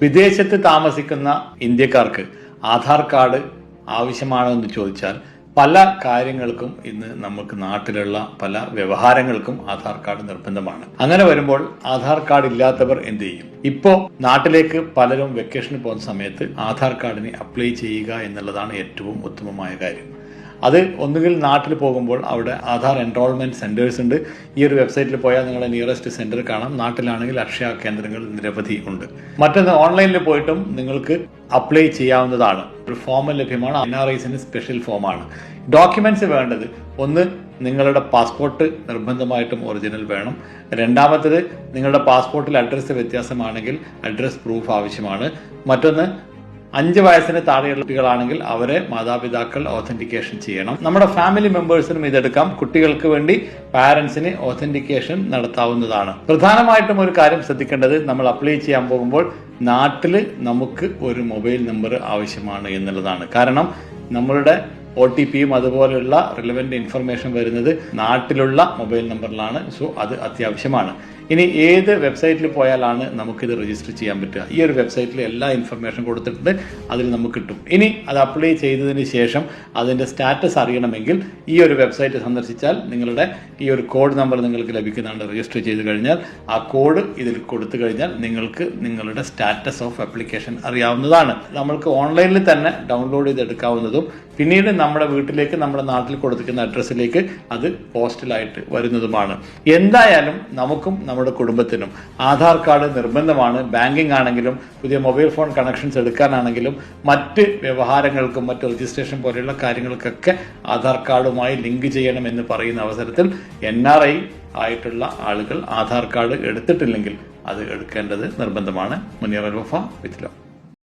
വിദേശത്ത് താമസിക്കുന്ന ഇന്ത്യക്കാർക്ക് ആധാർ കാർഡ് ആവശ്യമാണോ എന്ന് ചോദിച്ചാൽ പല കാര്യങ്ങൾക്കും ഇന്ന് നമുക്ക് നാട്ടിലുള്ള പല വ്യവഹാരങ്ങൾക്കും ആധാർ കാർഡ് നിർബന്ധമാണ്. അങ്ങനെ വരുമ്പോൾ ആധാർ കാർഡ് ഇല്ലാത്തവർ എന്ത് ചെയ്യും? ഇപ്പോൾ നാട്ടിലേക്ക് പലരും വെക്കേഷന് പോകുന്ന സമയത്ത് ആധാർ കാർഡിന് അപ്ലൈ ചെയ്യുക എന്നുള്ളതാണ് ഏറ്റവും ഉത്തമമായ കാര്യം. അത് ഒന്നുകിൽ നാട്ടിൽ പോകുമ്പോൾ അവിടെ ആധാർ എൻറോൾമെന്റ് സെന്റേഴ്സ് ഉണ്ട്. ഈ ഒരു വെബ്സൈറ്റിൽ പോയാൽ നിങ്ങളെ നിയറസ്റ്റ് സെന്റർ കാണാം. നാട്ടിലാണെങ്കിൽ അക്ഷയ കേന്ദ്രങ്ങൾ നിരവധി ഉണ്ട്. മറ്റൊന്ന് ഓൺലൈനിൽ പോയിട്ടും നിങ്ങൾക്ക് അപ്ലൈ ചെയ്യാവുന്നതാണ്. ഒരു ഫോം ലഭ്യമാണ്. എൻ ആർ ഐസിന് സ്പെഷ്യൽ ഫോമാണ് ഡോക്യുമെന്റ്സ് വേണ്ടത്. ഒന്ന് നിങ്ങളുടെ പാസ്പോർട്ട് നിർബന്ധമായിട്ടും ഒറിജിനൽ വേണം. രണ്ടാമത്തത് നിങ്ങളുടെ പാസ്പോർട്ടിൽ അഡ്രസ്സ് വ്യത്യാസമാണെങ്കിൽ അഡ്രസ് പ്രൂഫ് ആവശ്യമാണ്. മറ്റൊന്ന് അഞ്ച് വയസ്സിന് താഴെയുള്ള കുട്ടികളാണെങ്കിൽ അവരെ മാതാപിതാക്കൾ ഓതന്റിക്കേഷൻ ചെയ്യണം. നമ്മുടെ ഫാമിലി മെമ്പേഴ്സിനും ഇതെടുക്കാം. കുട്ടികൾക്ക് വേണ്ടി പാരന്റ്സിന് ഓതന്റിക്കേഷൻ നടത്താവുന്നതാണ്. പ്രധാനമായിട്ടും ഒരു കാര്യം ശ്രദ്ധിക്കേണ്ടത് നമ്മൾ അപ്ലൈ ചെയ്യാൻ പോകുമ്പോൾ നാട്ടിൽ നമുക്ക് ഒരു മൊബൈൽ നമ്പർ ആവശ്യമാണ് എന്നുള്ളതാണ്. കാരണം നമ്മളുടെ ഒ ടി പിയും അതുപോലെയുള്ള റിലവന്റ് ഇൻഫർമേഷൻ വരുന്നത് നാട്ടിലുള്ള മൊബൈൽ നമ്പറിലാണ് സോ അത് അത്യാവശ്യമാണ്. ഇനി ഏത് വെബ്സൈറ്റിൽ പോയാലാണ് നമുക്കിത് രജിസ്റ്റർ ചെയ്യാൻ പറ്റുക? ഈ ഒരു വെബ്സൈറ്റിൽ എല്ലാ ഇൻഫർമേഷൻ കൊടുത്തിട്ടുണ്ട്. അതിൽ നമുക്ക് കിട്ടും. ഇനി അത് അപ്ലൈ ചെയ്തതിന് ശേഷം അതിന്റെ സ്റ്റാറ്റസ് അറിയണമെങ്കിൽ ഈ ഒരു വെബ്സൈറ്റ് സന്ദർശിച്ചാൽ നിങ്ങളുടെ ഈ ഒരു കോഡ് നമ്പർ നിങ്ങൾക്ക് ലഭിക്കുന്നതാണ് രജിസ്റ്റർ ചെയ്ത് കഴിഞ്ഞാൽ ആ കോഡ് ഇതിൽ കൊടുത്തു കഴിഞ്ഞാൽ നിങ്ങൾക്ക് നിങ്ങളുടെ സ്റ്റാറ്റസ് ഓഫ് അപ്ലിക്കേഷൻ അറിയാവുന്നതാണ്. നമ്മൾക്ക് ഓൺലൈനിൽ തന്നെ ഡൗൺലോഡ് ചെയ്തെടുക്കാവുന്നതും പിന്നീട് നമ്മുടെ വീട്ടിലേക്ക് നമ്മുടെ നാട്ടിൽ കൊടുത്തിരിക്കുന്ന അഡ്രസ്സിലേക്ക് അത് പോസ്റ്റലായിട്ട് വരുന്നതുമാണ്. എന്തായാലും നമുക്കും നമ്മുടെ കുടുംബത്തിനും. ആധാർ കാർഡ് നിർബന്ധമാണ്. ബാങ്കിങ് ആണെങ്കിലും പുതിയ മൊബൈൽ ഫോൺ കണക്ഷൻസ് എടുക്കാനാണെങ്കിലും മറ്റ് വ്യവഹാരങ്ങൾക്കും മറ്റ് രജിസ്ട്രേഷൻ പോലെയുള്ള കാര്യങ്ങൾക്കൊക്കെ ആധാർ കാർഡുമായി ലിങ്ക് ചെയ്യണം എന്ന് പറയുന്ന അവസരത്തിൽ എൻ ആർ ഐ ആയിട്ടുള്ള ആളുകൾ ആധാർ കാർഡ് എടുത്തിട്ടില്ലെങ്കിൽ അത് എടുക്കേണ്ടത് നിർബന്ധമാണ്. മുനിയർ അൽ വഫ വിത്ത് ലോ